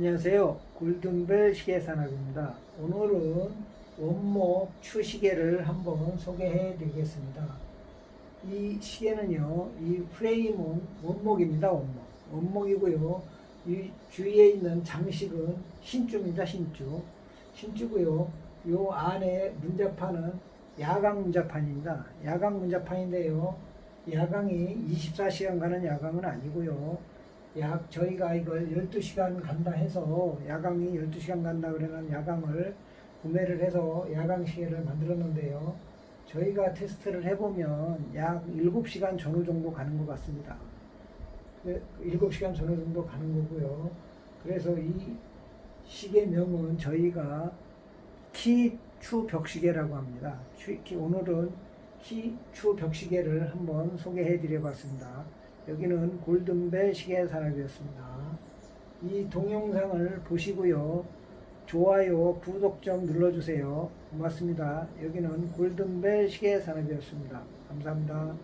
안녕하세요. 골든벨 시계산업입니다. 오늘은 원목 추시계를 한번 소개해 드리겠습니다. 이 시계는요, 이 프레임은 원목입니다. 원목. 원목이고요. 이 주위에 있는 장식은 신주입니다. 신주. 신주고요. 요 안에 문자판은 야광 문자판입니다. 야광 문자판인데요. 야광이 24시간 가는 야광은 아니고요. 약 저희가 이걸 12시간 간다 해서 야광이 12시간 간다 그러는 야광을 구매를 해서 야광 시계를 만들었는데요. 저희가 테스트를 해보면 약 7시간 전후 정도 가는 것 같습니다. 네, 7시간 전후 정도 가는 거고요. 그래서 이 시계명은 저희가 키추 벽시계라고 합니다. 오늘은 키추 벽시계를 한번 소개해 드려 봤습니다. 여기는 골든벨 시계 산업이었습니다. 이 동영상을 보시고요. 좋아요, 구독 좀 눌러주세요. 고맙습니다. 여기는 골든벨 시계 산업이었습니다. 감사합니다.